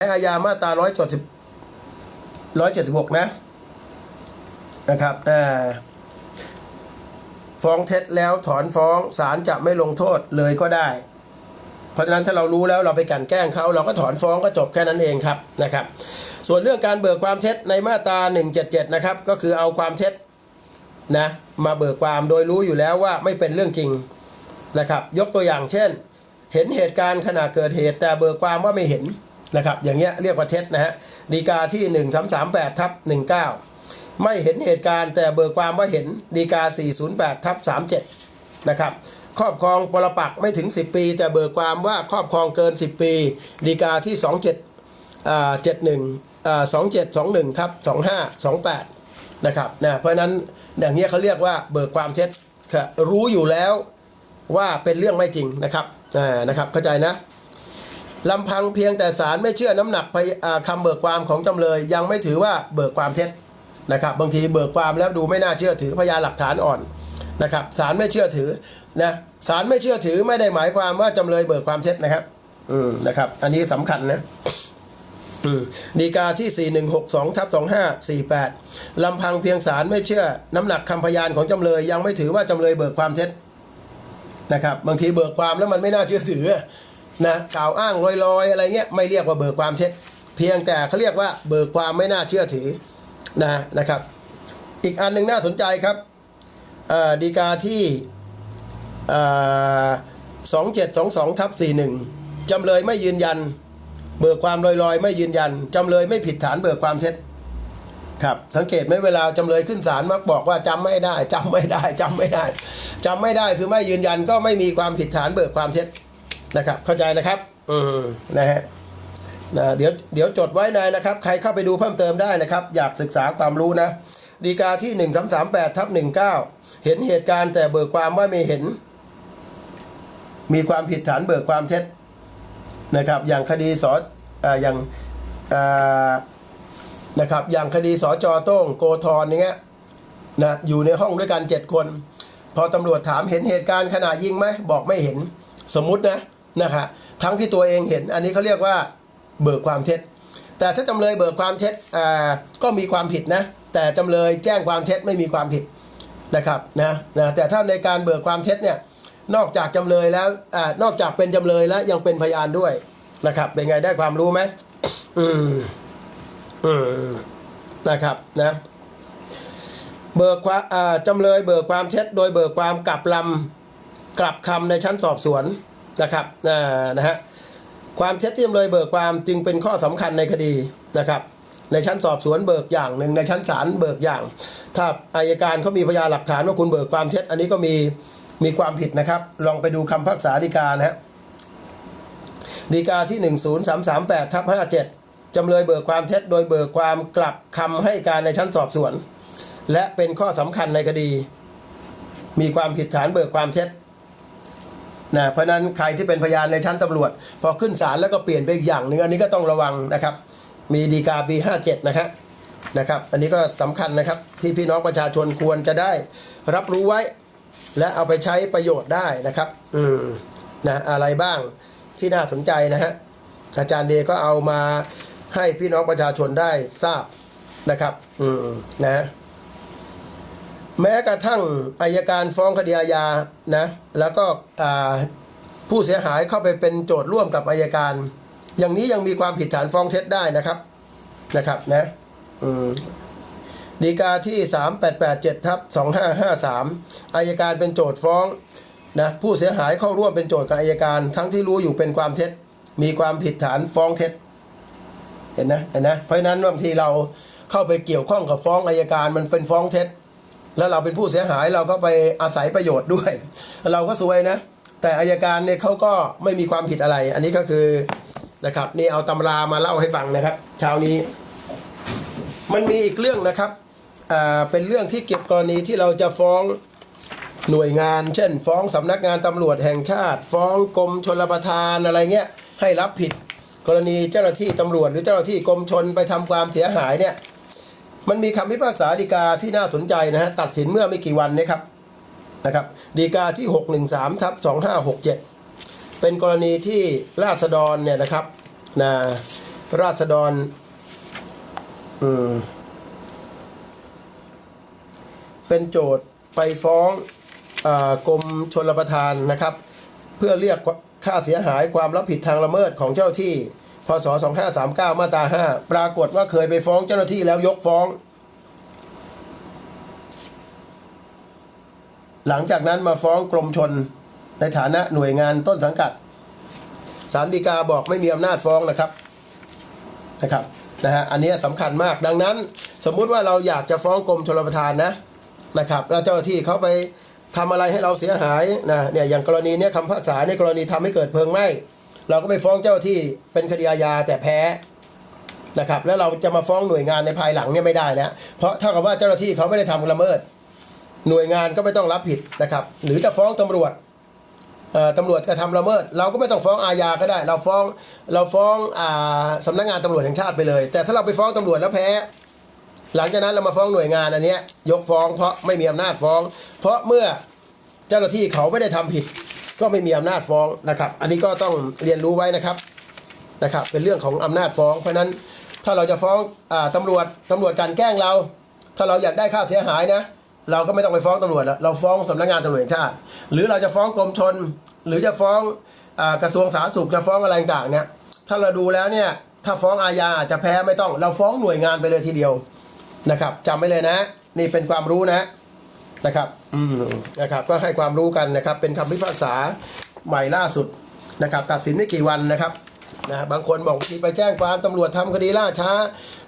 อาญามาตราร้อยเจ็ดสิบร้อยเจ็ดสิบหกนะนะครับฟ้องเท็จแล้วถอนฟ้องศาลจะไม่ลงโทษเลยก็ได้ เพราะฉะนั้นถ้าเรารู้แล้วเราไปกันแกล้งเขาเราก็ถอนฟ้องก็จบแค่นั้นเองครับนะครับ ส่วนเรื่องการเบิกความเท็จในมาตรา 177 นะครับ ก็คือเอาความเท็จนะมาเบิกความโดยรู้อยู่แล้วว่าไม่เป็นเรื่องจริงนะครับ ยกตัวอย่างเช่น เห็นเหตุการณ์ขณะเกิดเหตุแต่เบิกความว่าไม่เห็น นะครับอย่างเงี้ยเรียกว่าเท็จนะฮะดีกาที่ 1338ทับ19 ไม่เห็นเหตุการณ์แต่เบิกความว่าเห็นดีกา 408ทับ37 นะครับครอบครองปรปักไม่ถึง 10 ปี แต่เบิกความว่าครอบครองเกิน 10 ปีดีกาที่ 27อ่า71อ่า2721ทับ25 28นะครับนะเพราะนั้นอย่างเงี้ยเขาเรียกว่าเบิกความเท็จค่ะรู้อยู่แล้วว่าเป็นเรื่องไม่จริงนะครับนะครับเข้าใจนะ ลำพังเพียงแต่ศาลไม่เชื่อน้ำหนักพยอ่าคำเบิกความของจำเลย ยังไม่ถือว่าเบิกความเท็จนะครับ บางทีเบิกความแล้วดูไม่น่าเชื่อถือพยานหลักฐานอ่อนนะครับศาลไม่เชื่อถือนะศาลไม่เชื่อถือไม่ได้หมายความว่าจำเลยเบิกความเท็จนะครับ อืมนะครับ อันนี้สำคัญนะดีกาที่ 4162ทับ2548 ลำพังเพียงศาลไม่เชื่อน้ำหนักคำพยานของจำเลย ยังไม่ถือว่าจำเลยเบิกความเท็จนะครับ บางทีเบิกความแล้วมันไม่น่าเชื่อถือ นะกล่าวอ้างลอยๆ อะไรเงี้ยไม่เรียกว่าเบิกความเท็จ เพียงแต่เขาเรียกว่าเบิกความไม่น่าเชื่อถือนะนะครับ อีกอันหนึ่งน่าสนใจครับดีกาที่สองเจ็ดสองสองทับสี่หนึ่งจำเลยไม่ยืนยัน เบิกความลอยๆ ไม่ยืนยันจำเลยไม่ผิดฐานเบิกความเท็จครับสังเกตไหมเวลาจำเลยขึ้นศาลมักบอกว่าจำไม่ได้จำไม่ได้จำไม่ได้จำไม่ได้คือไม่ยืนยันก็ไม่มีความผิดฐานเบิกความเท็จ นะครับ เข้าใจนะครับอืมนะฮะนะเดี๋ยวเดี๋ยวจดไว้นายนะครับ ใครเข้าไปดูเพิ่มเติมได้นะครับ อยากศึกษาความรู้นะดีกาที่หนึ่งสามสามแปดทับหนึ่งเก้าเห็นเหตุการณ์แต่เบิกความว่าไม่เห็น มีความผิดฐานเบิกความเท็จนะครับ อย่างคดีสออ่าอย่างอ่านะครับ อย่างคดีสจโต้งโกธรอย่างเงี้ยนะอยู่ในห้องด้วยกันเจ็ดคน พอตำรวจถามเห็นเหตุการณ์ขณะยิงไหมบอกไม่เห็นสมมุตินะ นะคะทั้งที่ตัวเองเห็นอันนี้เขาเรียกว่าเบิกความเท็จ แต่ถ้าจำเลยเบิกความเท็จก็มีความผิดนะ แต่จำเลยแจ้งความเท็จไม่มีความผิดนะครับนะนะแต่ถ้าในการเบิกความเท็จเนี่ยนอกจากจำเลยแล้วอนอกจากเป็นจำเลยแล้วยังเป็นพยานด้วยนะครับเป็นไงได้ความรู้ไหมอืมอืมนะครับนะเบิกความจำเลยเบิกความเท็จ โดยเบิกความกลับลำกลับคำในชั้นสอบสวน นะครับนะฮะความเท็จที่จำเลยเบิกความจึงเป็นข้อสำคัญในคดีนะครับ ในชั้นสอบสวนเบิกอย่างหนึ่งในชั้นศาลเบิกอย่าง ถ้าอายการเขามีพยานหลักฐานว่าคุณเบิกความเท็จอันนี้ก็มีมีความผิดนะครับ ลองไปดูคำพิพักษาฎีกานะฮะฎีกาที่ 10338ทับ57จำเลยเบิกความเท็จโดยเบิกความกลับคำให้การในชั้นสอบสวน และเป็นข้อสำคัญในคดี มีความผิดฐานเบิกความเท็จ นะเพราะนั้นใครที่เป็นพยานในชั้นตำรวจ พอขึ้นศาลแล้วก็เปลี่ยนไปอีกอย่างหนึ่งอันนี้ก็ต้องระวังนะครับ มีดีกาปี57นะครับนะครับอันนี้ก็สำคัญนะครับที่พี่น้องประชาชนควรจะได้รับรู้ไว้ และเอาไปใช้ประโยชน์ได้นะครับอืมนะอะไรบ้างที่น่าสนใจนะฮะอาจารย์เดก็เอามาให้พี่น้องประชาชนได้ทราบนะครับ อืมนะ แม้กระทั่งอายการฟ้องคดีอาญานะแล้วก็ผู้เสียหายเข้าไปเป็นโจทย์ร่วมกับอายการ อย่างนี้ยังมีความผิดฐานฟ้องเท็จได้นะครับนะครับนะอืมดีกาที่ 3887ทับ2553อายการเป็นโจทย์ฟ้องนะผู้เสียหายเข้าร่วมเป็นโจทย์กับอายการ ทั้งที่รู้อยู่เป็นความเท็จ มีความผิดฐานฟ้องเท็จเห็นนะเห็นนะเพราะนั้นบางทีเราเข้าไปเกี่ยวข้องกับฟ้องอายการมันเป็นฟ้องเท็จ แล้วเราเป็นผู้เสียหายเราก็ไปอาศัยประโยชน์ด้วย เราก็ซวยนะ แต่อายการเนี่ยเขาก็ไม่มีความผิดอะไร อันนี้ก็คือนะครับนี่เอาตำรามาเล่าให้ฟังนะครับเช้านี้ มันมีอีกเรื่องนะครับอ่าเป็นเรื่องที่เก็บกรณีที่เราจะฟ้องหน่วยงาน เช่น ฟ้องสำนักงานตำรวจแห่งชาติ ฟ้องกรมชลประทานอะไรเงี้ยให้รับผิด กรณีเจ้าหน้าที่ตำรวจหรือเจ้าหน้าที่กรมชนไปทำความเสียหายเนี่ย มันมีคำพิพากษาฎีกาที่น่าสนใจนะฮะตัดสินเมื่อไม่กี่วันนะครับนะครับฎีกาที่ 613ทับ2567 เป็นกรณีที่ราษฎรเนี่ยนะครับนะราษฎรอืมเป็นโจทย์ไปฟ้องอกรมชลประทานนะครับ เพื่อเรียกค่าเสียหายความรับผิดทางละเมิดของเจ้าที่ พศ 2539 มาตรา 5 ปรากฏว่าเคยไปฟ้องเจ้าหน้าที่แล้วยกฟ้อง หลังจากนั้นมาฟ้องกรมชนในฐานะหน่วยงานต้นสังกัดศาลฎีกาบอกไม่มีอำนาจฟ้องนะครับนะครับนะฮะอันนี้สำคัญมากดังนั้น สมมุติว่าเราอยากจะฟ้องกรมชลประทานนะนะครับแล้วเจ้าหน้าที่เขาไปทำอะไรให้เราเสียหายนะเนี่ยอย่างกรณีเนี้ยคำพิพากษาในกรณีทำให้เกิดเพลิงไหม้ เราก็ไปฟ้องเจ้าที่เป็นคดีอาญาแต่แพ้นะครับ แล้วเราจะมาฟ้องหน่วยงานในภายหลังเนี่ยไม่ได้แล้วเพราะเท่ากับว่าเจ้าหน้าที่เขาไม่ได้ทำละเมิด หน่วยงานก็ไม่ต้องรับผิดนะครับ หรือจะฟ้องตำรวจเอ่อตำรวจกระทำละเมิด เราก็ไม่ต้องฟ้องอาญาก็ได้ เราฟ้องเราฟ้องอ่าสำนักงานตำรวจแห่งชาติไปเลย แต่ถ้าเราไปฟ้องตำรวจแล้วแพ้ หลังจากนั้นเรามาฟ้องหน่วยงานอันนี้ยยกฟ้องเพราะไม่มีอำนาจฟ้อง เพราะเมื่อเจ้าหน้าที่เขาไม่ได้ทำผิด ก็ไม่มีอำนาจฟ้องนะครับ อันนี้ก็ต้องเรียนรู้ไว้นะครับนะครับ เป็นเรื่องของอำนาจฟ้อง เพราะนั้นถ้าเราจะฟ้องอตำรวจตำรวจกลันแกล้งเรา ถ้าเราอยากได้ค่าเสียหายนะ เราก็ไม่ต้องไปฟ้องตำรวจแล้วเราฟ้องสำนักงานตำรวจแห่งชาติ หรือเราจะฟ้องกรมชน หรือจะฟ้องอกระทรวงสาธารณสุขจะฟ้องอะไรต่างเนี่ยถ้าเราดูแล้วเนี่ยถ้าฟ้องอาญาจะแพ้ไม่ต้อง เราฟ้องหน่วยงานไปเลยทีเดียวนะครับจำไว้เลยนะ นี่เป็นความรู้นะ นะครับอืมนะครับ ก็ให้ความรู้กันนะครับ เป็นคำพิพากษาใหม่ล่าสุดนะครับ ตัดสินไม่กี่วันนะครับนะบางคนบอกมีไปแจ้งความตำรวจทำคดีล่าช้า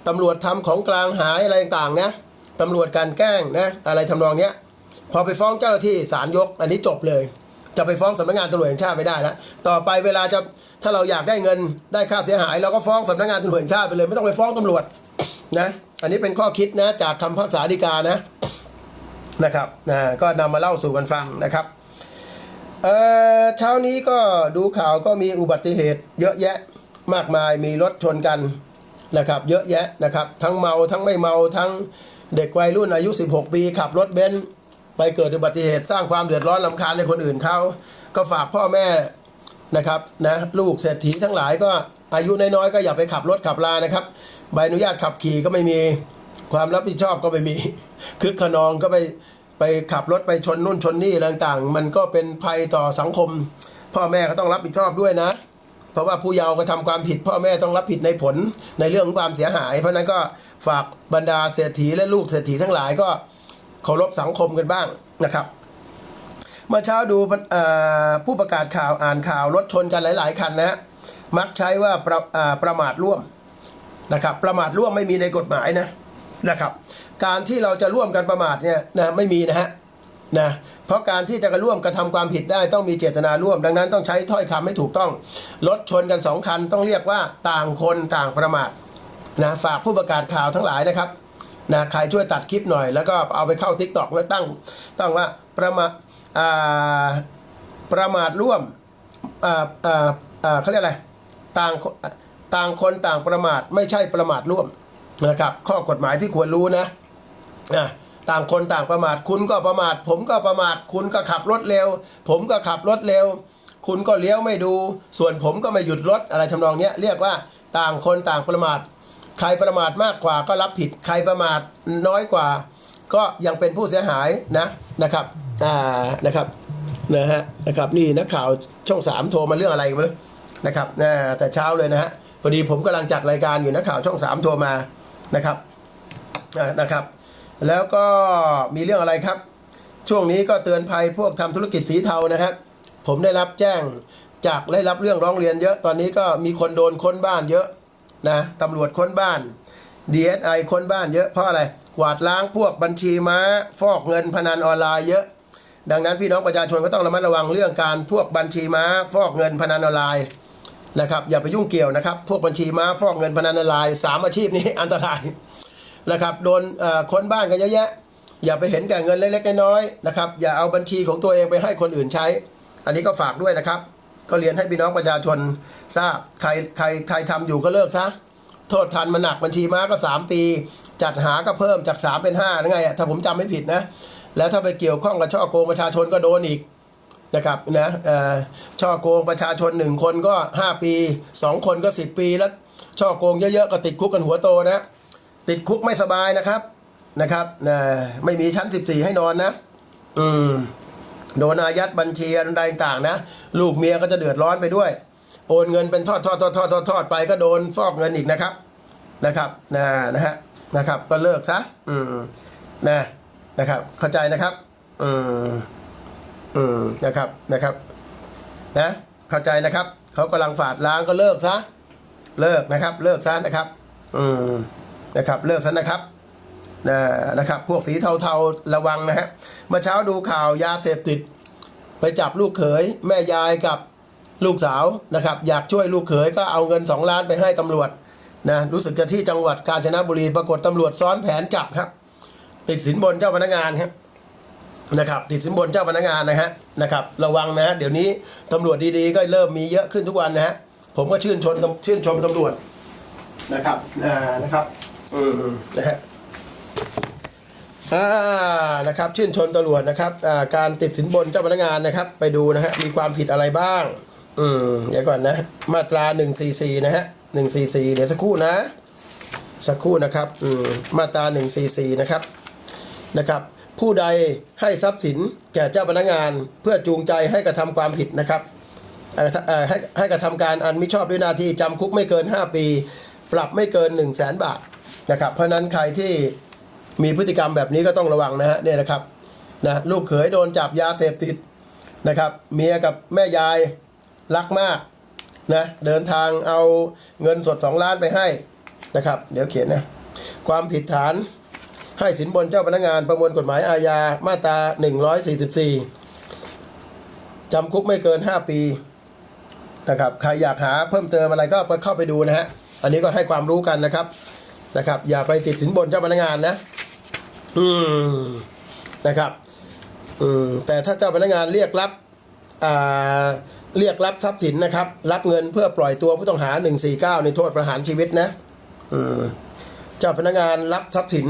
ตำรวจทำของกลางหายอะไรต่างๆนะตำรวจการแกล้งนะอะไรทำนองเนี้ยพอไปฟ้องเจ้าหน้าที่ศาลยก อันนี้จบเลย จะไปฟ้องสำนักงานตำรวจแห่งชาติไม่ได้แล้วต่อไปเวลาจะถ้าเราอยากได้เงินได้ค่าเสียหายเราก็ฟ้องสำนักงานตำรวจแห่งชาติไปเลย ไม่ต้องไปฟ้องตำรวจนะอันนี้เป็นข้อคิดนะจากคำพิพากษาฎีกานะ นะครับนะก็นำมาเล่าสู่กันฟังนะครับเอ่อเช้านี้ก็ดูข่าวก็มีอุบัติเหตุ เยอะแยะมากมายมีรถชนกันนะครับเยอะแยะนะครับ ทั้งเมาทั้งไม่เมาทั้งเด็กวัยรุ่นอายุ 16 ปีขับรถเบนซ์ไปเกิดอุบัติเหตุสร้างความเดือดร้อนลำคาญในคนอื่นเขาก็ฝากพ่อแม่นะครับนะลูกเศรษฐีทั้งหลายก็อายุน้อยๆก็อย่าไปขับรถขับลานะครับใบอนุญาตขับขี่ก็ไม่มีความรับผิดชอบก็ไม่มีคึกขนองก็ไป ไปขับรถไปชนนู่นชนนี่ต่างๆ มันก็เป็นภัยต่อสังคม พ่อแม่ก็ต้องรับผิดชอบด้วยนะ เพราะว่าผู้เยาว์กระทำความผิด พ่อแม่ต้องรับผิดในผลในเรื่องของความเสียหาย เพราะนั้นก็ฝากบรรดาเศรษฐีและลูกเศรษฐีทั้งหลายก็เคารพสังคมกันบ้างนะครับเมื่อเช้าดูผู้ประกาศข่าวอ่านข่าวรถชนกันหลาย ๆ คันนะฮะมักใช้ว่าประอ่าประมาทร่วมนะครับ ประมาทร่วมไม่มีในกฎหมายนะ นะครับ การที่เราจะร่วมกันประมาทเนี่ยนะไม่มีนะฮะนะเพราะการที่จะกระร่วมกระทำความผิดได้ต้องมีเจตนาร่วม ดังนั้นต้องใช้ถ้อยคำให้ถูกต้อง รถชนกันสองคันต้องเรียกว่าต่างคนต่างประมาทนะฝากผู้ประกาศข่าวทั้งหลายนะครับนะใครช่วยตัดคลิปหน่อย แล้วก็เอาไปเข้าทิกตอกแล้วตั้งตั้งว่าประมาประมาทร่วมอ่าอ่าอ่าเขาเรียกอะไรต่างคนต่างคนต่างประมาทไม่ใช่ประมาทร่วม นะครับ ข้อกฎหมายที่ควรรู้นะอะต่างคนต่างประมาทคุณก็ประมาท ผมก็ประมาท คุณก็ขับรถเร็ว ผมก็ขับรถเร็ว คุณก็เลี้ยวไม่ดู ส่วนผมก็ไม่หยุดรถอะไรทำนองเนี้ยเรียกว่าต่างคนต่างประมาท ใครประมาทมากกว่าก็รับผิด ใครประมาทน้อยกว่า ก็ยังเป็นผู้เสียหายนะนะครับอ่านะครับนะฮะนะครับนี่นักข่าวช่องสามโทรมาเรื่องอะไรกันนะครับนะแต่เช้าเลยนะฮะพอดีผมกำลังจัดรายการอยู่นักข่าวช่องสามโทรมา นะครับนะครับ แล้วก็มีเรื่องอะไรครับ ช่วงนี้ก็เตือนภัยพวกทำธุรกิจสีเทานะครับผมได้รับแจ้งจากได้รับเรื่องร้องเรียนเยอะตอนนี้ก็มีคนโดนค้นบ้านเยอะนะตำรวจค้นบ้าน DSI ค้นบ้านเยอะเพราะอะไรกวาดล้างพวกบัญชีม้า ฟอกเงินพนันออนไลน์เยอะ ดังนั้นพี่น้องประชาชนก็ต้องระมัดระวังเรื่องการพวกบัญชีม้า ฟอกเงินพนันออนไลน์ นะครับอย่าไปยุ่งเกี่ยวนะครับ พวกบัญชีม้าฟอกเงินพนันออนไลน์สามอาชีพนี้อันตรายนะครับโดนค้นบ้านกันเยอะแยะ อย่าไปเห็นแก่เงินเล็กๆน้อยๆนะครับอย่าเอาบัญชีของตัวเองไปให้คนอื่นใช้ อันนี้ก็ฝากด้วยนะครับ ก็เรียนให้พี่น้องประชาชนทราบใครใครใครทำอยู่ก็เลิกซะโทษทันมันหนักบัญชีม้าก็ 3 ปี จัดหาก็เพิ่มจาก 3 เป็น5นั่นไงถ้าผมจำไม่ผิดนะ แล้วถ้าไปเกี่ยวข้องกับช่อโกงประชาชนก็โดนอีก นะครับนะช่อโกงประชาชนหนึ่งคนก็ 5 ปี 2 คนก็ 10 ปี แล้วช่อโกงเยอะๆ ก็ติดคุกกันหัวโตนะ ติดคุกไม่สบายนะครับนะครับนะไม่มีชั้น 14 ให้นอนนะ อืมโดนอายัดบัญชีอะไรต่างๆนะ ลูกเมียก็จะเดือดร้อนไปด้วย โอนเงินเป็นทอดทอดทอดทอดทอดทอดไปก็โดนฟอกเงินอีกนะครับนะครับนะนะฮะนะครับ ก็เลิกซะอืมนะนะครับ เข้าใจนะครับ อืม อืมนะครับนะครับ นะเข้าใจนะครับเขากำลังฝาดล้างก็เลิกซะเลิกนะครับ เลิกซะนะครับ อืมนะครับ เลิกซะนะครับนะนะครับ พวกสีเทาๆระวังนะฮะเมื่อเช้าดูข่าวยาเสพติด ไปจับลูกเขย แม่ยายกับลูกสาวนะครับ อยากช่วยลูกเขยก็เอาเงินสองล้านไปให้ตำรวจนะรู้สึกจะที่จังหวัดกาญจนบุรีปรากฏตำรวจซ้อนแผนจับครับ ติดสินบนเจ้าพนักงานครับ นะครับติดสินบนเจ้าพนักงานนะฮะนะครับระวังนะฮะเดี๋ยวนี้ตำรวจดีๆ ก็เริ่มมีเยอะขึ้นทุกวันนะฮะผมก็ชื่นชมชื่นชมตำรวจนะครับอ่านะครับอืมนะฮะอ่านะครับ ชื่นชมตำรวจนะครับอ่าการติดสินบนเจ้าพนักงานนะครับ ไปดูนะฮะมีความผิดอะไรบ้าง อืมเดี๋ยวก่อนนะ มาตราหนึ่งสี่สี่นะฮะหนึ่งสี่สี่เดี๋ยวสักครู่นะ สักครู่นะครับอืมมาตราหนึ่งสี่สี่นะครับนะครับ ผู้ใดให้ทรัพย์สินแก่เจ้าพนักงาน เพื่อจูงใจให้กระทำความผิดนะครับให้ให้กระทำการอันมิชอบด้วยหน้าที่จำคุกไม่เกิน 5 ปี ปรับไม่เกิน 1 0 0 0 0แสนบาทนะครับเพราะฉะนั้นใครที่มีพฤติกรรมแบบนี้ก็ต้องระวังนะฮะเนี่ยนะครับนะลูกเขยโดนจับยาเสพติดนะครับเมียกับแม่ยายรักมากนะเดินทางเอาเงินสด 2 ล้านไปให้นะครับ เดี๋ยวเขียนนะ ความผิดฐาน ให้สินบนเจ้าพนักงานประมวลกฎหมายอาญามาตรา 144 จำคุกไม่เกิน 5 ปีนะครับใครอยากหาเพิ่มเติมอะไรก็เข้าไปดูนะฮะอันนี้ก็ให้ความรู้กันนะครับนะครับ อย่าไปติดสินบนเจ้าพนักงานนะ อืมนะครับอืมแต่ถ้าเจ้าพนักงานเรียกรับอ่าเรียกรับทรัพย์สินนะครับ รับเงินเพื่อปล่อยตัวผู้ต้องหา 149 ในโทษประหารชีวิตนะอืมเจ้าพนักงานรับทรัพย์สิน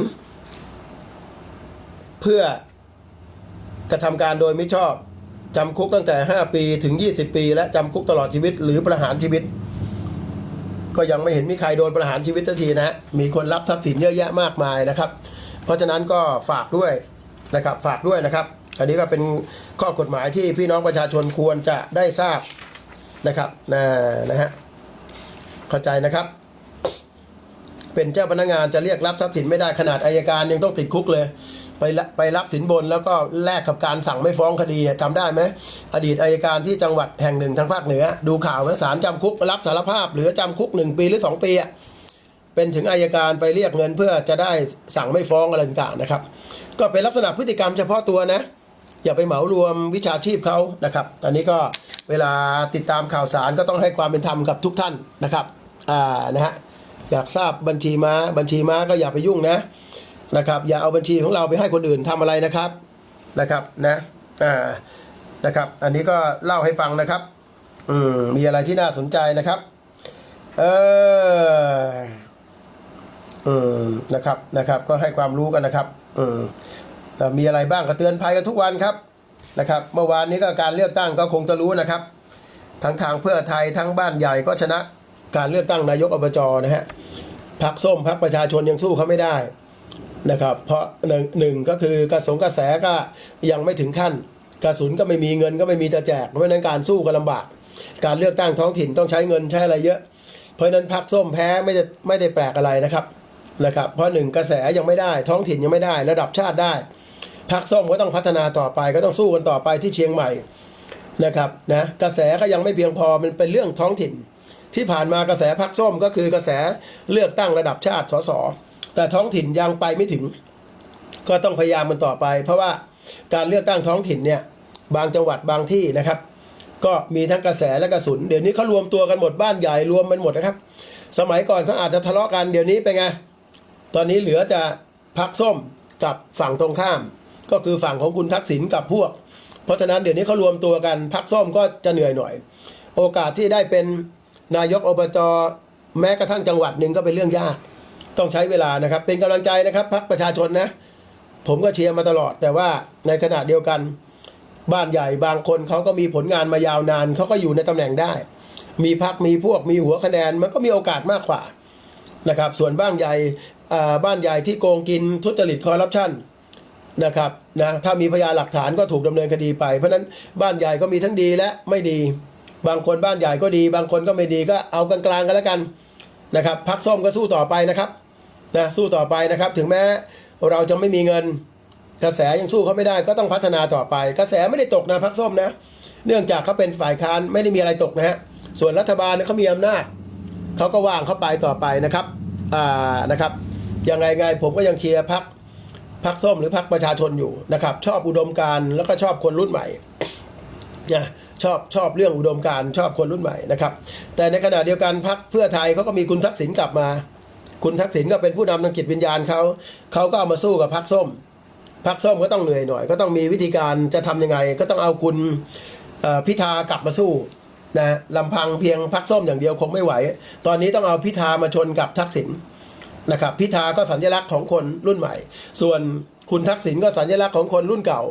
เพื่อกระทำการโดยมิชอบจำคุกตั้งแต่ 5 ปีถึง 20 ปี และจำคุกตลอดชีวิตหรือประหารชีวิต ก็ยังไม่เห็นมีใครโดนประหารชีวิตสักทีนะฮะมีคนรับทรัพย์สินเยอะแยะมากมายนะครับ เพราะฉะนั้นก็ฝากด้วยนะครับฝากด้วยนะครับ อันนี้ก็เป็นข้อกฎหมายที่พี่น้องประชาชนควรจะได้ทราบนะครับนะนะฮะเข้าใจนะครับ เป็นเจ้าพนักงานจะเรียกรับทรัพย์สินไม่ได้ขนาดอายการยังต้องติดคุกเลย ไปไปรับสินบนแล้วก็แลกกับการสั่งไม่ฟ้องคดีจำได้ไหมอดีตอายการที่จังหวัดแห่งหนึ่งทางภาคเหนือ ดูข่าวไหมศาลจำคุกรับสารภาพ หรือจำคุกหนึ่งปีหรือสองปีอะเป็นถึงอายการไปเรียกเงินเพื่อจะได้สั่งไม่ฟ้องอะไรต่างๆนะครับ ก็เป็นลักษณะพฤติกรรมเฉพาะตัวนะ อย่าไปเหมารวมวิชาชีพเขานะครับอันนี้ก็เวลาติดตามข่าวสารก็ต้องให้ความเป็นธรรมกับทุกท่านนะครับอ่านะฮะอยากทราบบัญชีม้าบัญชีม้าก็อย่าไปยุ่งนะ นะครับ อย่าเอาบัญชีของเราไปให้คนอื่นทำอะไรนะครับนะครับนะอ่านะครับ อันนี้ก็เล่าให้ฟังนะครับ อืมมีอะไรที่น่าสนใจนะครับ เอออืมนะครับนะครับ ก็ให้ความรู้กันนะครับ อืมมีอะไรบ้างก็เตือนภัยกันทุกวันครับนะครับ เมื่อวานนี้ก็การเลือกตั้งก็คงจะรู้นะครับ ทั้งทางเพื่อไทยทั้งบ้านใหญ่ก็ชนะการเลือกตั้งนายกอบจนะฮะพักส้มพักประชาชนยังสู้เขาไม่ได้ นะครับ เพราะหนึ่งหนึ่งก็คือกระสงกระแสก็ยังไม่ถึงขั้น กระสุนก็ไม่มีเงินก็ไม่มีจะแจก เพราะฉะนั้นการสู้ก็ลำบาก การเลือกตั้งท้องถิ่นต้องใช้เงินใช้อะไรเยอะ เพราะฉะนั้นพักส้มแพ้ไม่ได้ไม่ได้แปลกอะไรนะครับนะครับ เพราะหนึ่งกระแสยังไม่ได้ท้องถิ่นยังไม่ได้ ระดับชาติได้พักส้มก็ต้องพัฒนาต่อไปก็ต้องสู้กันต่อไปที่เชียงใหม่นะครับนะกระแสก็ยังไม่เพียงพอมันเป็นเรื่องท้องถิ่น ที่ผ่านมากระแสพักส้มก็คือกระแสเลือกตั้งระดับชาติสส แต่ท้องถิ่นยังไปไม่ถึง ก็ต้องพยายามมันต่อไป เพราะว่าการเลือกตั้งท้องถิ่นเนี่ยบางจังหวัดบางที่นะครับ ก็มีทั้งกระแสและกระสุน เดี๋ยวนี้เขารวมตัวกันหมดบ้านใหญ่รวมมันหมดนะครับ สมัยก่อนเขาอาจจะทะเลาะกันเดี๋ยวนี้เป็นไงตอนนี้เหลือจะพักส้มกับฝั่งตรงข้าม ก็คือฝั่งของคุณทักษิณกับพวก เพราะฉะนั้นเดี๋ยวนี้เขารวมตัวกันพักส้มก็จะเหนื่อยหน่อย โอกาสที่ได้เป็นนายกอบจแม้กระทั่งจังหวัดหนึ่งก็เป็นเรื่องยาก ต้องใช้เวลานะครับ เป็นกำลังใจนะครับพักประชาชนนะ ผมก็เชียร์มาตลอด แต่ว่าในขณะเดียวกันบ้านใหญ่บางคนเขาก็มีผลงานมายาวนานเขาก็อยู่ในตำแหน่งได้ มีพักมีพวกมีหัวคะแนนมันก็มีโอกาสมากกว่านะครับ ส่วนบ้านใหญ่บ้านใหญ่ที่โกงกินทุจริตคอร์รัปชันนะครับนะถ้ามีพยานหลักฐานก็ถูกดำเนินคดีไป เพราะฉะนั้นบ้านใหญ่ก็มีทั้งดีและไม่ดี บางคนบ้านใหญ่ก็ดี บางคนก็ไม่ดีก็เอากลางๆกันแล้วกันนะครับพักส้มก็สู้ต่อไปนะครับ นะสู้ต่อไปนะครับ ถึงแม้เราจะไม่มีเงิน กระแสยังสู้เขาไม่ได้ ก็ต้องพัฒนาต่อไป กระแสไม่ได้ตกนะพักส้มนะ เนื่องจากเขาเป็นฝ่ายค้านไม่ได้มีอะไรตกนะฮะส่วนรัฐบาลเขามีอำนาจเขาก็ว่างเข้าไปต่อไปนะครับอ่านะครับยังไงไงผมก็ยังเชียร์พักพักส้มหรือพักประชาชนอยู่นะครับ ชอบอุดมการณ์แล้วก็ชอบคนรุ่นใหม่นะชอบชอบเรื่องอุดมการณ์ชอบคนรุ่นใหม่นะครับ แต่ในขณะเดียวกันพักเพื่อไทยเขาก็มีคุณทักษิณกลับมา คุณทักษิณก็เป็นผู้นำทางจิตวิญญาณเขาเขาก็เอามาสู้กับพักส้มพักส้มก็ต้องเหนื่อยหน่อย ก็ต้องมีวิธีการจะทำยังไง ก็ต้องเอาคุณพิธากลับมาสู้นะลำพังเพียงพักส้มอย่างเดียวคงไม่ไหว ตอนนี้ต้องเอาพิธามาชนกับทักษิณนะครับพิธาก็สัญลักษณ์ของคนรุ่นใหม่ ส่วนคุณทักษิณก็สัญลักษณ์ของคนรุ่นเก่า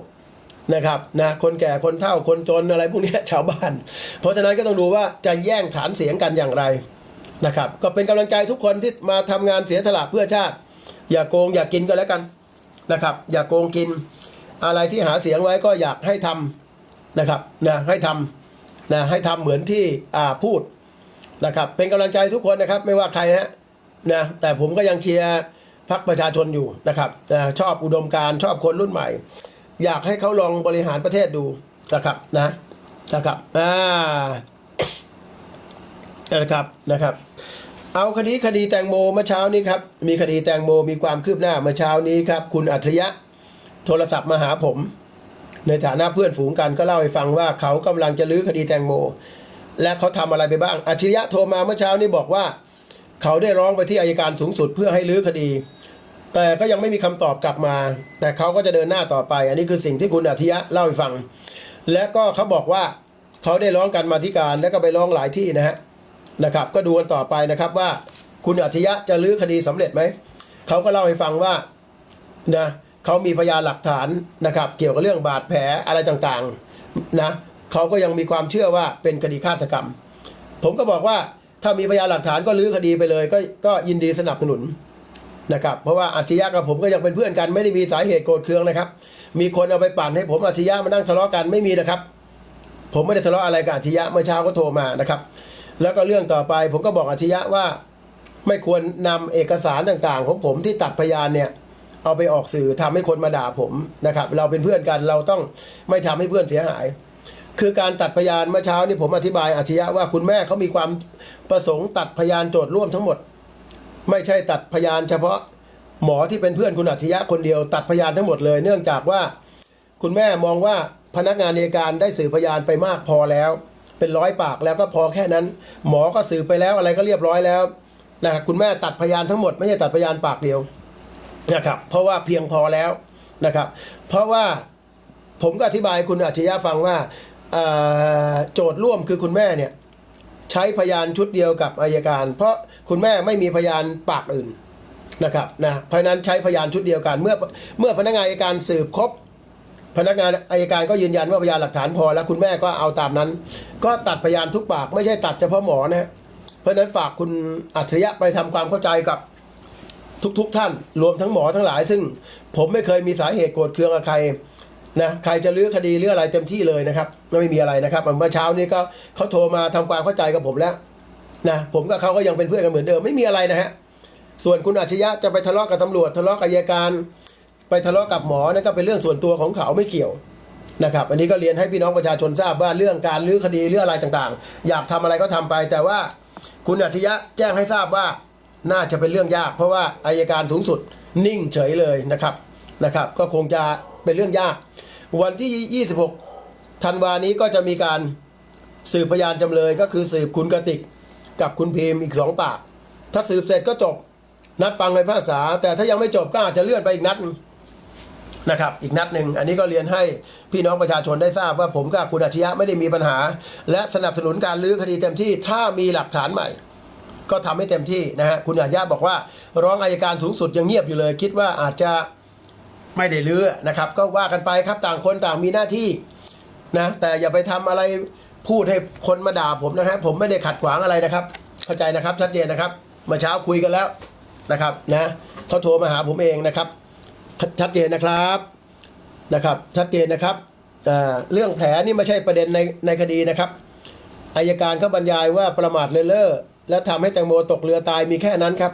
นะครับนะคนแก่คนเฒ่าคนจนอะไรพวกนี้ชาวบ้าน เพราะฉะนั้นก็ต้องดูว่าจะแย่งฐานเสียงกันอย่างไร นะครับ ก็เป็นกำลังใจทุกคนที่มาทำงานเสียสละเพื่อชาติ อย่าโกงอย่ากินก็แล้วกันนะครับ อย่าโกงกิน อะไรที่หาเสียงไว้ก็อยากให้ทำนะครับนะให้ทำนะให้ทำเหมือนที่อ่าพูดนะครับ เป็นกำลังใจทุกคนนะครับ ไม่ว่าใครฮะนะแต่ผมก็ยังเชียร์พรรคประชาชนอยู่นะครับนะชอบอุดมการชอบคนรุ่นใหม่ อยากให้เขาลองบริหารประเทศดูนะครับนะนะครับอ่า นะครับนะครับ เอาคดีคดีแตงโมเมื่อเช้านี้ครับมีคดีแตงโมมีความคืบหน้าเมื่อเช้านี้ครับคุณอัจฉริยะโทรศัพท์มาหาผม ในฐานะเพื่อนฝูงกันก็เล่าให้ฟังว่าเขากำลังจะลื้อคดีแตงโม และเขาทำอะไรไปบ้างอัจฉริยะโทรมาเมื่อเช้านี้บอกว่า เขาได้ร้องไปที่อายการสูงสุดเพื่อให้ลื้อคดี แต่ก็ยังไม่มีคำตอบกลับมา แต่เขาก็จะเดินหน้าต่อไป อันนี้คือสิ่งที่คุณอัจฉริยะเล่าให้ฟัง และก็เขาบอกว่าเขาได้ร้องกันมาธิการและก็ไปร้องหลายที่นะฮะ นะครับ ก็ดูกันต่อไปนะครับว่าคุณอัจฉริยะจะลื้อคดีสำเร็จไหม เขาก็เล่าให้ฟังว่านะเขามีพยานหลักฐานนะครับ เกี่ยวกับเรื่องบาดแผลอะไรต่างๆนะเขาก็ยังมีความเชื่อว่าเป็นคดีฆาตกรรม ผมก็บอกว่าถ้ามีพยานหลักฐานก็ลื้อคดีไปเลย ก็ก็ยินดีสนับสนุนนะครับ เพราะว่าอัจฉริยะกับผมก็ยังเป็นเพื่อนกันไม่ได้มีสาเหตุโกรธเคืองนะครับ มีคนเอาไปปั่นให้ผมอัจฉริยะมานั่งทะเลาะกันไม่มีนะครับ ผมไม่ได้ทะเลาะอะไรกับอัจฉริยะเมื่อเช้าก็โทรมานะครับ แล้วก็เรื่องต่อไปผมก็บอกอาชญะว่า ไม่ควรนำเอกสารต่างๆ ของผมที่ตัดพยานเนี่ยเอาไปออกสื่อทำให้คนมาด่าผมนะครับ เราเป็นเพื่อนกันเราต้องไม่ทำให้เพื่อนเสียหาย คือการตัดพยานเมื่อเช้านี่ผมอธิบายอาชญะว่าคุณแม่เขามีความประสงค์ตัดพยานโจทย์ร่วมทั้งหมด ไม่ใช่ตัดพยานเฉพาะหมอที่เป็นเพื่อนคุณอัจฉริยะคนเดียวตัดพยานทั้งหมดเลย เนื่องจากว่าคุณแม่มองว่าพนักงานอัยการได้สืบพยานไปมากพอแล้ว เป็นร้อยปากแล้วก็พอแค่นั้น หมอก็สืบไปแล้วอะไรก็เรียบร้อยแล้วนะครับคุณแม่ตัดพยานทั้งหมดไม่ใช่ตัดพยานปากเดียวนะครับเพราะว่าเพียงพอแล้วนะครับ เพราะว่าผมก็อธิบายคุณอัจฉริยะฟังว่าโจทย์ร่วมคือคุณแม่เนี่ยใช้พยานชุดเดียวกับอายการ เพราะคุณแม่ไม่มีพยานปากอื่นนะครับนะเพราะนั้นใช้พยานชุดเดียวกันเมื่อเมื่อพนักงานอัยการสืบครบ พนักงานอายการก็ยืนยันว่าพยานหลักฐานพอ แล้วคุณแม่ก็เอาตามนั้น ก็ตัดพยานทุกปาก ไม่ใช่ตัดเฉพาะหมอนะเพราะนั้นฝากคุณอัจฉริยะไปทำความเข้าใจกับทุกๆทท่าน รวมทั้งหมอทั้งหลาย ซึ่งผมไม่เคยมีสาเหตุโกรธเคืองกับใครนะใครจะลื้อคดีหรืออะไรเต็มที่เลยนะครับไม่มีอะไรนะครับเมื่อเช้านี้ก็เขาโทรมาทำความเข้าใจกับผมแล้วนะผมกับเขาก็ยังเป็นเพื่อนกันเหมือนเดิมไม่มีอะไรนะฮะส่วนคุณอัจฉริยะจะไปทะเลาะกับตำรวจทะเลาะกับอัยการ ไปทะเลาะกับหมอนั่นก็เป็นเรื่องส่วนตัวของเขาไม่เกี่ยวนะครับ อันนี้ก็เรียนให้พี่น้องประชาชนทราบว่าเรื่องการลื้อคดีเรื่องอะไรต่างๆ อยากทำอะไรก็ทำไป แต่ว่าคุณอัจฉริยะแจ้งให้ทราบว่าน่าจะเป็นเรื่องยาก เพราะว่าอายการสูงสุดนิ่งเฉยเลยนะครับนะครับ ก็คงจะเป็นเรื่องยาก วันที่ 26 ธันวานี้ก็จะมีการสืบพยานจำเลยก็คือสืบคุณกติกกับคุณพิมพ์อีกสองปาก ถ้าสืบเสร็จก็จบ นัดฟังในภาษา แต่ถ้ายังไม่จบก็อาจจะเลื่อนไปอีกนัด นะครับอีกนัดหนึ่งอันนี้ก็เรียนให้พี่น้องประชาชนได้ทราบว่าผมกับคุณอาชญะไม่ได้มีปัญหา และสนับสนุนการลื้อคดีเต็มที่ถ้ามีหลักฐานใหม่ ก็ทำให้เต็มที่นะฮะคุณอาชญะบอกว่า ร้องอายการสูงสุดยังเงียบอยู่เลย คิดว่าอาจจะไม่ได้ลื้อนะครับ ก็ว่ากันไปครับต่างคนต่างมีหน้าที่นะแต่อย่าไปทำอะไรพูดให้คนมาด่าผมนะครับผมไม่ได้ขัดขวางอะไรนะครับ เข้าใจนะครับชัดเจนนะครับเมื่อเช้าคุยกันแล้วนะครับนะเขาโทรมาหาผมเองนะครับ ชัดเจนนะครับนะครับ ชัดเจนนะครับเรื่องแผลนี่ไม่ใช่ประเด็นในในคดีนะครับอายการเขาบรรยายว่าประมาทเลเล่อและทำให้แตงโมตกเรือตายมีแค่นั้นครับ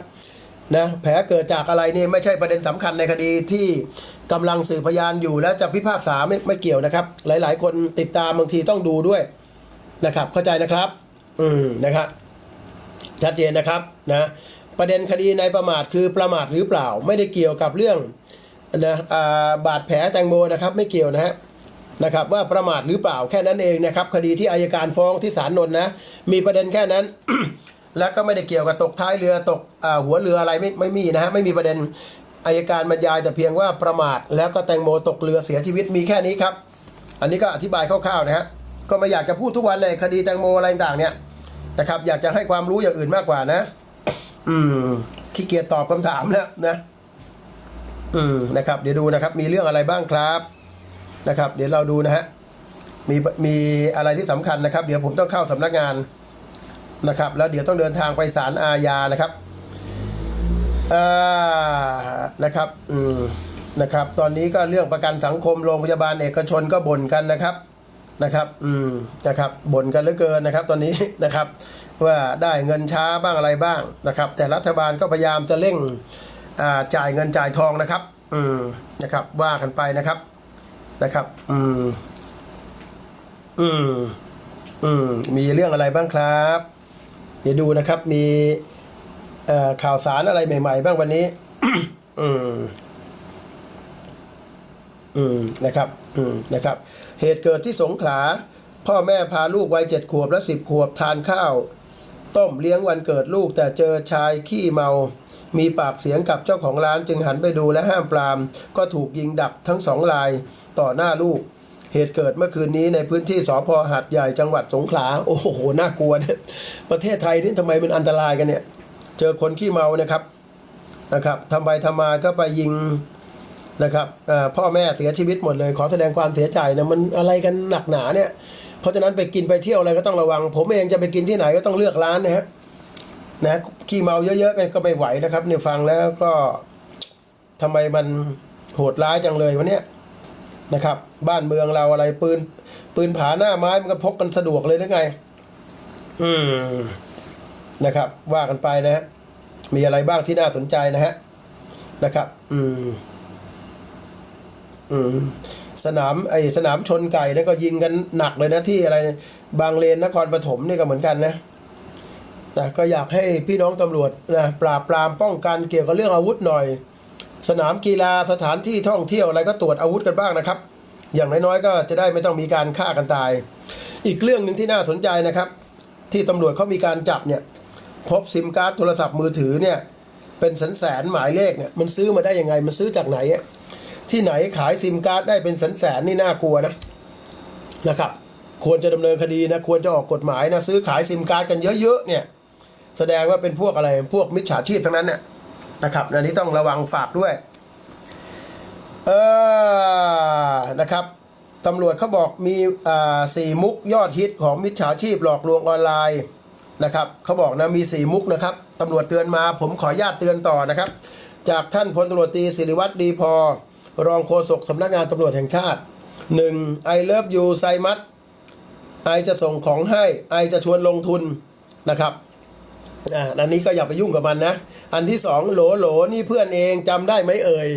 นะแผลเกิดจากอะไรนี่ไม่ใช่ประเด็นสำคัญในคดีที่กำลังสืบพยานอยู่และจะพิพากษาไม่ไม่เกี่ยวนะครับ หลาย ๆ คนติดตามบางทีต้องดูด้วยนะครับ เข้าใจนะครับ อืมนะครับชัดเจนนะครับนะประเด็นคดีในประมาทคือประมาทหรือเปล่า ไม่ได้เกี่ยวกับเรื่อง นะบาดแผลแตงโมนะครับไม่เกี่ยวนะฮะนะครับว่าประมาทหรือเปล่าแค่นั้นเองนะครับคดีที่อายการฟ้องที่ศาลนนท์นะมีประเด็นแค่นั้น แล้วก็ไม่ได้เกี่ยวกับตกท้ายเรือตกอหัวเรืออะไรไม่ไม่มีนะฮะไม่มีประเด็นอายการบรรยายแต่เพียงว่าประมาทแล้วก็แตงโมตกเรือเสียชีวิตมีแค่นี้ครับ อันนี้ก็อธิบายคร่าวๆนะฮะก็ไม่อยากจะพูดทุกวันเลยคดีแตงโมอะไรต่างเนี่ยนะครับอยากจะให้ความรู้อย่างอื่นมากกว่านะ อืมขี้เกียจตอบคำถามแล้วนะ อืมนะครับเดี๋ยวดูนะครับมีเรื่องอะไรบ้างครับนะครับ เดี๋ยวเราดูนะฮะมีมีอะไรที่สำคัญนะครับ เดี๋ยวผมต้องเข้าสำนักงานนะครับ แล้วเดี๋ยวต้องเดินทางไปศาลอาญานะครับอ่านะครับอืมนะครับ ตอนนี้ก็เรื่องประกันสังคมโรงพยาบาลเอกชนก็บ่นกันนะครับนะครับอืมนะครับบ่นกันเหลือเกินนะครับ ตอนนี้นะครับ ว่าได้เงินช้าบ้างอะไรบ้างนะครับ แต่รัฐบาลก็พยายามจะเร่ง จ่ายเงินจ่ายทองนะครับ อืมนะครับ ว่ากันไปนะครับนะครับ อืม อืม อืม มีเรื่องอะไรบ้างครับ เดี๋ยวดูนะครับ มีข่าวสารอะไรใหม่ ๆ บ้างวันนี้ อืม อืม นะครับ อืม นะครับ เหตุเกิดที่สงขลา พ่อแม่พาลูกวัยเจ็ดขวบและสิบขวบทานข้าว ต้มเลี้ยงวันเกิดลูกแต่เจอชายขี้เมา มีปากเสียงกับเจ้าของร้านจึงหันไปดูและห้ามปราม ก็ถูกยิงดับทั้งสองรายต่อหน้าลูก เหตุเกิดเมื่อคืนนี้ในพื้นที่สพหัดใหญ่จังหวัดสงขลา โอ้โห น่ากลัวนะประเทศไทยนี่ทำไมมันอันตรายกันเนี่ย เจอคนขี้เมานะครับนะครับทำไปทำมาก็ไปยิงนะครับพ่อแม่เสียชีวิตหมดเลย ขอแสดงความเสียใจนะมันอะไรกันหนักหนาเนี่ย เพราะฉะนั้นไปกินไปเที่ยวอะไรก็ต้องระวัง ผมเองจะไปกินที่ไหนก็ต้องเลือกร้านนะฮะ นะขี้เมาเยอะๆกันก็ไม่ไหวนะครับเนี่ยฟังแล้วก็ทำไมมันโหดร้ายจังเลยวะเนี่ยนะครับ บ้านเมืองเราอะไรปืน ปืนผาหน้าไม้มันก็พกกันสะดวกเลยหรือไง อืมนะครับ ว่ากันไปนะฮะมีอะไรบ้างที่น่าสนใจนะฮะนะครับ อืม อืม สนามไอสนามชนไก่นั่นก็ยิงกันหนักเลยนะที่อะไร บางเลนนครปฐมนี่ก็เหมือนกันนะ นะก็อยากให้พี่น้องตำรวจนะปราบปรามป้องกันเกี่ยวกับเรื่องอาวุธหน่อย สนามกีฬาสถานที่ท่องเที่ยวอะไรก็ตรวจอาวุธกันบ้างนะครับ อย่างน้อยๆก็จะได้ไม่ต้องมีการฆ่ากันตาย อีกเรื่องหนึ่งที่น่าสนใจนะครับ ที่ตำรวจเขามีการจับเนี่ยพบซิมการ์ดโทรศัพท์มือถือเนี่ยเป็นแสนแสนหมายเลขเนี่ยมันซื้อมาได้ยังไงมันซื้อจากไหนที่ไหนขายซิมการ์ดได้เป็นแสนแสนนี่น่ากลัวนะนะครับ ควรจะดำเนินคดีนะควรจะออกกฎหมายนะซื้อขายซิมการ์ดกันเยอะๆเนี่ย แสดงว่าเป็นพวกอะไรพวกมิจฉาชีพทั้งนั้นเนี่ยนะครับอันนี้ต้องระวังฝากด้วย เออนะครับตำรวจเขาบอกมีอ่าสี่มุกยอดฮิตของมิจฉาชีพหลอกลวงออนไลน์นะครับเขาบอกนะมีสี่มุกนะครับตำรวจเตือนมาผมขอญาตเตือนต่อนะครับ จากท่านพลตำรวจตรีศิริวัตรดีพอ รองโฆษกสำนักงานตำรวจแห่งชาติหนึ่งไอเลิฟยูไซมัสไอจะส่งของให้ไอจะชวนลงทุนนะครับ อ่าอันนี้ก็อย่าไปยุ่งกับมันนะ อันที่สองโหลโหลนี่เพื่อนเองจำได้ไหมเอ่ย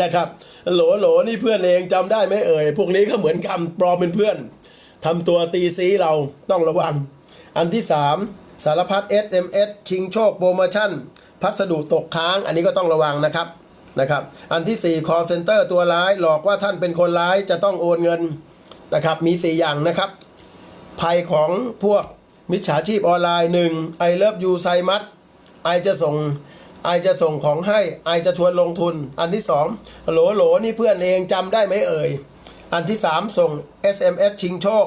นะครับโหลโหลนี่เพื่อนเองจำได้ไหมเอ่ยพวกนี้ก็เหมือนคำปลอมเป็นเพื่อนทำตัวตีซีเราต้องระวัง อันที่สามสารพัด SMS ชิงโชคโปรโมชั่น พัสดุตกค้างอันนี้ก็ต้องระวังนะครับนะครับอันที่สี่ call center ตัวร้ายหลอกว่าท่านเป็นคนร้ายจะต้องโอนเงินนะครับมีสี่อย่างนะครับ ภัยของพวก มิจฉาชีพออนไลน์หนึ่งไอเลิฟยูไซมัสไอจะส่งไอจะส่งของให้ไอจะชวนลงทุน อันที่สองโหลโหลนี่เพื่อนเองจำได้ไหมเอ่ย อันที่สามส่ง SMS ชิงโชค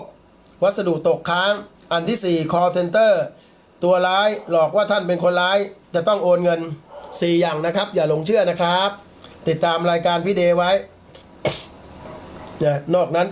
วัสดุตกค้าง อันที่สี่ call center ตัวร้ายหลอกว่าท่านเป็นคนร้ายจะต้องโอนเงินสี่อย่างนะครับ อย่าหลงเชื่อนะครับ ติดตามรายการพี่เดย์ไว้นะนอกนั้นก็